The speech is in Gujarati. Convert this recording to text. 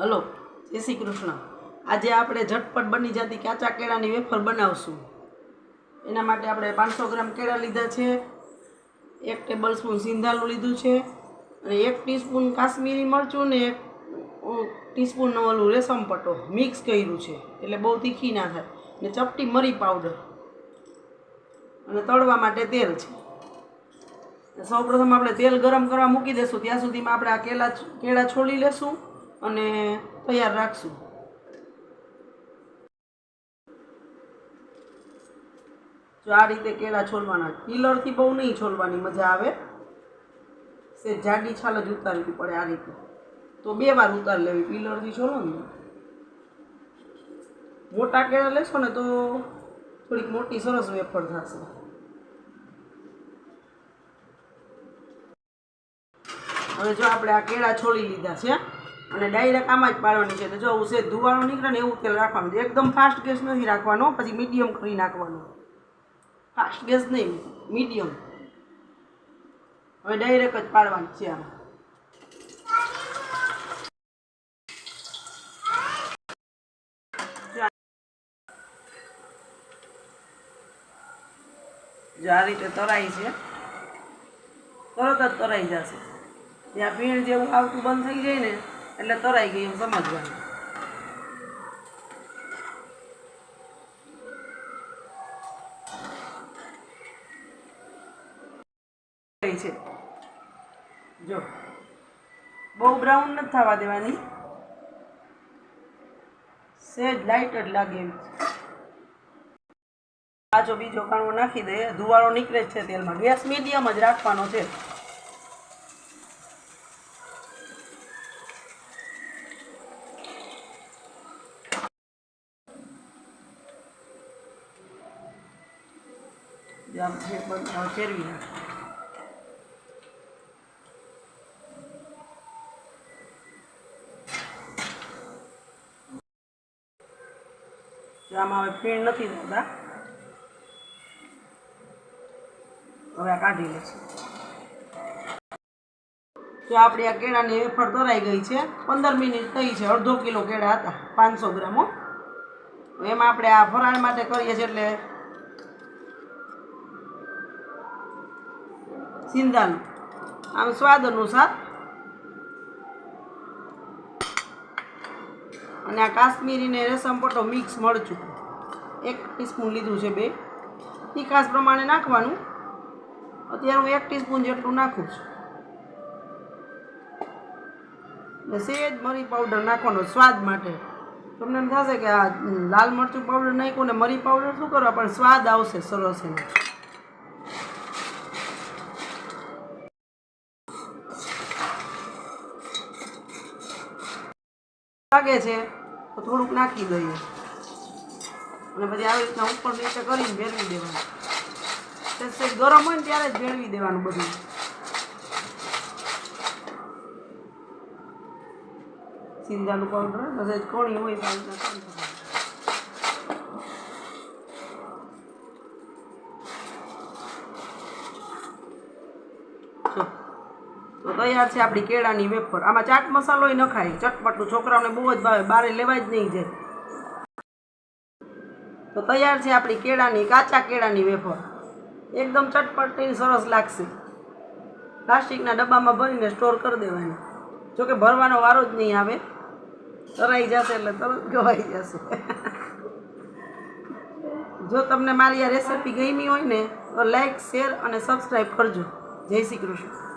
હલો, જય શ્રી કૃષ્ણ. આજે આપણે ઝટપટ બની જતી કાચા કેળાની વેફર બનાવશું. એના માટે આપણે પાંચસો ગ્રામ કેળા લીધા છે, એક ટેબલ સ્પૂન સિંધાલું લીધું છે, અને એક ટીસ્પૂન કાશ્મીરી મરચું ને એક ટીસ્પૂન ઓલું રેશમ પટ્ટો મિક્સ કર્યું છે, એટલે બહુ તીખી ના થાય. ને ચપટી મરી પાવડર. અને તળવા માટે તેલ છે. સૌપ્રથમ આપણે તેલ ગરમ કરવા મૂકી દઈશું ત્યાં સુધીમાં આપણે આ કેળા કેળા છોલી લેશું. અને તૈયાર રાખશું. જો આ રીતે કેળા છોલવાના પીલરથી બહુ નહીં છોલવાની મજા આવે. સે જાડી છાલ જ ઉતારવી પડે આ રીતે. તો બે વાર ઉતાર લેવી પીલરથી છોલો ને. મોટા કેળા લેશો ને તો થોડીક મોટી સરસ વેફર થશે. હવે જો આપણે આ કેળા છોડી લીધા છે અને ડાયરેક્ટ આમાં જ પાડવાની છે. તો જો ઉસે ધુવાળો નીકળે ને એવું તેલ રાખવાનું. એકદમ ફાસ્ટ ગેસ નથી રાખવાનો, પછી મીડિયમ કરી નાખવાનું. ફાસ્ટ ગેસ નહીં મીડિયમ હવે ડાયરેક્ટ જ પાડવાની છે આમાં. જો આ રીતે તરાઈ છે. તરત જ તરાઈ જશે. ત્યાં પીણ જેવું આવતું બંધ થઈ જાય ને એટલે તરાઈ ગઈ એમ સમજવાનું. છે. જો. બહુ બ્રાઉન નથી થવા દેવાની. સેજ લાઇટ જ લાગે એમ. પાછો બીજો કાણો નાખી દે. ધુવાળો નીકળે જ છે તેલમાં. ગેસ મીડિયમ જ રાખવાનો છે. છે પણ ફેરવી નાખ. જો આમાં હવે ફીણ નથી થતા હવે આ કાઢી લઈશું. તો આપણે આ કેળાની વેફર તરાઈ ગઈ છે, પંદર મિનિટ થઈ છે, અડધો કિલો કેળા હતા, પાંચસો ગ્રામો એમાં આપણે આ ફરાળ માટે કરીએ છીએ એટલે સિંધાનું. આમ સ્વાદ અનુસાર. અને આ કાશ્મીરી ને રેશમ પટ્ટો મિક્સ મરચું. એક ટીસ્પૂન લીધું છે બે. તીખાસ પ્રમાણે નાખવાનું. અત્યારે હું એક ટીસ્પૂન જેટલું નાખું છું. ને સેજ મરી પાવડર નાખવાનો સ્વાદ માટે. તમને એમ થશે કે આ લાલ મરચું પાવડર નાખ્યું ને મરી પાવડર શું કરવા? પણ સ્વાદ આવશે સરસ એનો. લાગે છે, તો થોડુંક નાખી દઈએ. અને પછી આવી રીતના ઉપર નીચે કરીને ભેળવી દેવાનું. તે ગરમ હોય ને ત્યારે જ ભેળવી દેવાનું બધું. સિંધાનું પાવડર સહેજ કોણી હોય તો આવી રીતના કરી શકાય. જો તો તૈયાર છે આપણી કેળાની વેફર. આમાં ચાટ મસાલોય નખાય. ચટપટું છોકરાઓને બહુ જ ભાવે. બારે લેવા જ નહીં જાય તો તૈયાર છે આપણી કેળાની, કાચા કેળાની વેફર. એકદમ ચટપટી સરસ લાગશે. પ્લાસ્ટિકના ડબ્બામાં ભરીને સ્ટોર કરી દેવાની. જોકે ભરવાનો વારો જ નહીં આવે. તરાઈ જશે એટલે તરત ગવાઈ જશે. જો તમને મારી આ રેસિપી ગમી હોય ને, તો લાઈક શેર અને સબસ્ક્રાઈબ કરજો. જય શ્રી કૃષ્ણ.